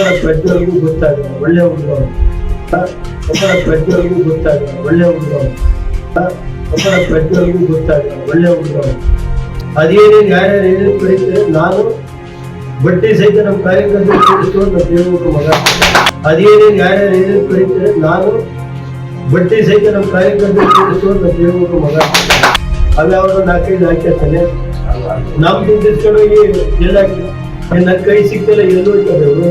ಒಬ್ಬರ ಪ್ರಜ್ವರಿಗೂ ಗೊತ್ತಾಗ ಒಳ್ಳೆ ಹುಡುಗ ಒಬ್ಬರ ಪ್ರಜ್ವರಿಗೂ ಗೊತ್ತಾಗ ಒಳ್ಳೆ ಹುಡುಗ ಒಬ್ಬರ ಪ್ರಜ್ವರಿಗೂ ಗೊತ್ತಾಗ ಒಳ್ಳೆ ಹುಡುಗ ಅದೇನೇ ಯಾರ್ಯಾರು ಏನೇನು ಕರೀತಾರೆ ನಾನು ಬಟ್ಟೆ ಸಹಿತ ನಮ್ಮ ಕಾರ್ಯಕರ್ತರು ಕೂಡಿಸ್ಕೊಂಡು ನಮ್ಮ ದೇವರು ಮಗ. ಅದೇನೇನು ಯಾರ್ಯಾರು ಏನೇನು ಕರೀತಾರೆ ನಾನು ಬಟ್ಟೆ ಸಹಿತ ನಮ್ಮ ಕಾರ್ಯಕರ್ತರು ಕೂಡಿಸ್ಕೊಂಡು ನಮ್ಮ ದೇವರು ಮಗ. ಅವ್ಯಾವ ನಾಲ್ಕೈದು ಹಾಕಿರ್ತಾನೆ ನಾವು ಹೋಗಿ, ಎಲ್ಲ ನನ್ನ ಕೈ ಸಿಕ್ಕಲ್ಲ ಎಲ್ಲೋ ಇರ್ತಾರೆ ಅವರು.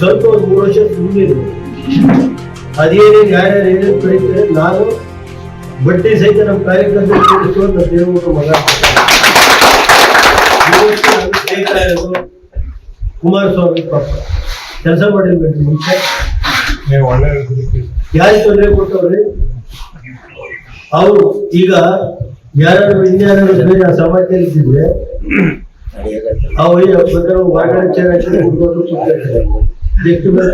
ಸ್ವಲ್ಪ ಒಂದು ಮೂರು ವರ್ಷ ತುಂಬಿದ್ರು ಅದೇನೇ ಯಾರ್ಯಾರು ಏನೇನು ಕರೀತಾರೆ. ನಾನು ಬಟ್ಟೆ ಸಹಿತ ನಮ್ಮ ಕಾರ್ಯಕರ್ತರು ಕೂಡಿಸ್ಕೊಂಡು ದೇವರ ಮಗ ಕುಮಾರಸ್ವಾಮಿ ಪಾಪ. ಕೆಲಸ ಮಾಡಿರ್ಬೇಕು ಮುಂಚೆ. ನೀವು ಒಳ್ಳೆ ಯಾರು ತೊಂದರೆ ಕೊಟ್ಟವ್ರಿ? ಅವರು. ಈಗ ಯಾರು ಇನ್ಯಾರು ಬೇರೆ ಆ ಸಮಾಜದಲ್ಲಿ ಇದ್ದಿದ್ರೆ ಚೆನ್ನಾಗಿ. ಎಷ್ಟು ಬೇರೆ.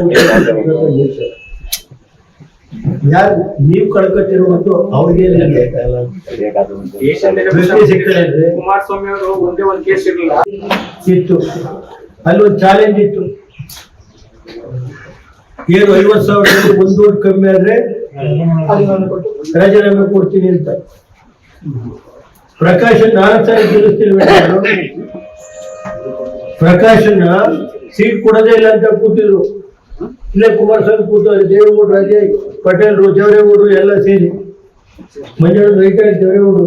ಯಾರು ನೀವು ಕಳ್ಕೊತಿರುವಂತೂ ಅವ್ರಿಗೆ ವ್ಯಕ್ತಿ ಕುಮಾರಸ್ವಾಮಿ ಅವರು ಒಂದೇ ಒಂದ್ ಕೇಸ್ ಇರಲಿಲ್ಲ. ಇತ್ತು. ಅಲ್ಲಿ ಒಂದು ಚಾಲೆಂಜ್ ಇತ್ತು. ಏನು ಐವತ್ತು ಸಾವಿರ ಒಂದು ಕಮ್ಮಿ ಆದ್ರೆ ರಾಜೀನಾಮೆ ಕೊಡ್ತೀನಿ ಅಂತ. ಪ್ರಕಾಶನ್ ನಾಲ್ಕು ಸಾರಿ ಗೆಲ್ಲಿಸ್ತಿಲ್ವೇ ನಾನು? ಪ್ರಕಾಶನ್ನ ಸೀಟ್ ಕೊಡೋದೇ ಇಲ್ಲ ಅಂತ ಕೂತಿದ್ರು ಇಲ್ಲೇ ಕುಮಾರಸ್ವಾಮಿ ಕೂತವ್ರೆ ದೇವೇಗೌಡ ರಾಜೇ ಪಟೇಲ್ರು ದೇವರೇಗೌಡರು ಎಲ್ಲ ಸೇರಿ ಮಂಜಾಳ ರೈತ ದೇವರೇಗೌಡರು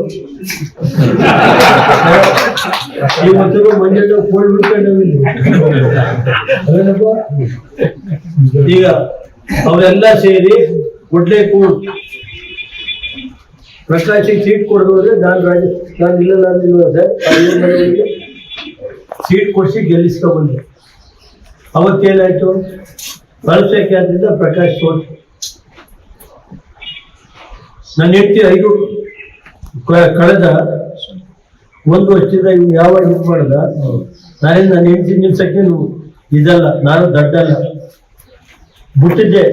ಇವತ್ತು ಮಂಜಾಳ ಫೋನ್ ಅದೇನಪ್ಪ? ಈಗ ಅವರೆಲ್ಲ ಸೇರಿ ಗುಡ್ಲೆ ಪ್ರಕಾಶಿಗೆ ಸೀಟ್ ಕೊಡೋದ್ರೆ ನಾನು ರಾಜ ನಾನು ಇಲ್ಲ ನಾನು ಇಲ್ಲ ಸರ್ ಸೀಟ್ ಕೊಡಿಸಿ ಗೆಲ್ಲಿಸ್ಕೊ ಬಂದೆ ಅವತ್ತೇನಾಯ್ತು? ಅಲ್ಸಕ್ಕೆ ಆದ್ರಿಂದ ಪ್ರಕಾಶ್ ಸೋತು. ನನ್ನ ಹೆಂಡತಿ ಐದು ಕಳೆದ ಒಂದು ವರ್ಷದಿಂದ ಯಾವ ಯಾವಾಗ ಇದು ಮಾಡ್ದ ನಾನೇನು ನನ್ನ ಹೆಂಡತಿ ನಿಲ್ಸಕ್ಕೆ ಇದಲ್ಲ, ನಾನು ದಡ್ಡಲ್ಲ. ಬಿಟ್ಟಿದ್ದೆ.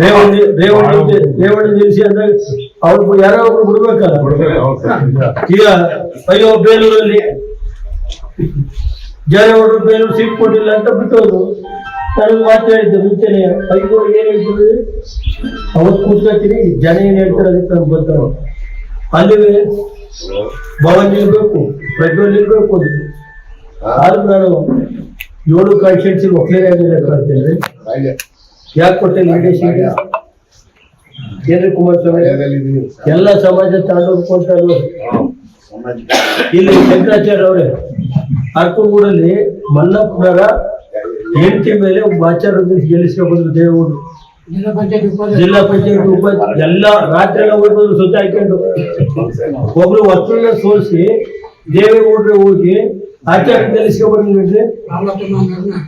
ರೇವಣ್ಣ ರೇವಣ್ಣ ಅಂದ್ರೆ ನಿಲ್ಸಿ ಅಂದಾಗ ಅವ್ರು ಯಾರೋ ಒಬ್ರು ಬಿಡ್ಬೇಕಲ್ಲ. ಈಗ ಅಯ್ಯೋ, ಬೇಲೂರಲ್ಲಿ ಜಯವರು ಬೇಲೂರು ಸೀಟ್ ಕೊಟ್ಟಿಲ್ಲ ಅಂತ ಬಿಟ್ಟೋದು ನನಗೆ ಮಾತು ಹೇಳಿದ್ದೆ, ಮುಂಚೆನೆ ಅಯ್ಯೋ ಏನ್ ಹೇಳ್ತೀವಿ ಅವತ್ತು ಕೂತ್ಕೊತೀನಿ ಜನ ಏನ್ ಹೇಳ್ತಾರೆ ಅದಕ್ಕೆ ನಮ್ಗೆ ಗೊತ್ತಾಗ ಅಲ್ಲಿ ಭವನ್ ಇರ್ಬೇಕು, ಪೆಟ್ರೋಲ್ ಇರ್ಬೇಕು ಆದ್ರೂ ನಾನು ಏಳು ಕಾನ್ಸ್ಟಿಟ್ಯೂನ್ಸಿ ಒಕ್ಕಲಿಗೆ ಕಳ್ತೇನೆ ಯಾಕೆ ಕೊಟ್ಟೆ ಲೀಡರ್ಶಿಪ್ ಏನ್ರಿ ಕುಮಾರಸ್ವಾಮಿ ಎಲ್ಲ ಸಮಾಜ ತಾಂಡೋದ್ಕೊಂತ ಇಲ್ಲಿ ಶಂಕರಾಚಾರ್ಯ ಅವರೇ ಅರ್ಕೂರಲ್ಲಿ ಮಲ್ಲಪ್ಪನವರ ಹೆಂಡತಿ ಮೇಲೆ ಒಬ್ಬ ಆಚಾರ್ಯ ಗೆಲ್ಲಿಸ್ಕೊಂಡು ಬಂದ್ರು ದೇವರು ಜಿಲ್ಲಾ ಪಂಚಾಯತ್ ಉಪ ಎಲ್ಲ ರಾತ್ರಿ ಎಲ್ಲ ಹೋಗಿ ಬಂದ್ರು ಸುತ್ತ ಹಾಕೊಂಡು ಒಬ್ರು ವಸ್ತುನ ಸೋಲಿಸಿ ದೇವೇಗೌಡರು ಹೋಗಿ ಆಚಾರ್ಯ ಗೆಲ್ಲಿಸ್ಕೊಂಡು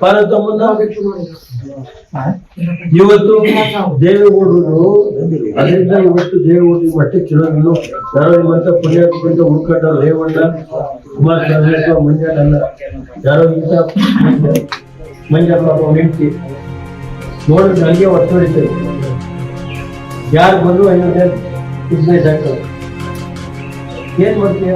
ಪಾರ್ವತಮ್ಮನ ಇವತ್ತು ದೇವೇಗೌಡರು ಅದರಿಂದ ಇವತ್ತು ದೇವೇಗೌಡರಿಗೆ ಮಟ್ಟೆ ಚಿರೋದಿಲ್ಲ ಯಾರೋ ನಿಮ್ಮಂತ ಪುಣ್ಯಾತ್ಮಂತ ಹುಡ್ಕೊಂಡ ರೇವಣ್ಣ ಕುಮಾರಸ್ವಾಮಿ ಅಥವಾ ಮಂಜಣ್ಣ ಅಲ್ಲ ಯಾರೋ ಇಂಥ ಮಂಜಪ್ಪ ಹೆಂಡತಿ, ನೋಡಿದ್ರೆ ನನಗೆ ಒತ್ತು ಹೊಡಿತದೆ. ಯಾರು ಬಂದ್ರು ಬಿಸ್ನೆಸ್ ಆಗ್ತದೆ ಏನ್ ಮಾಡ್ತೀಯ?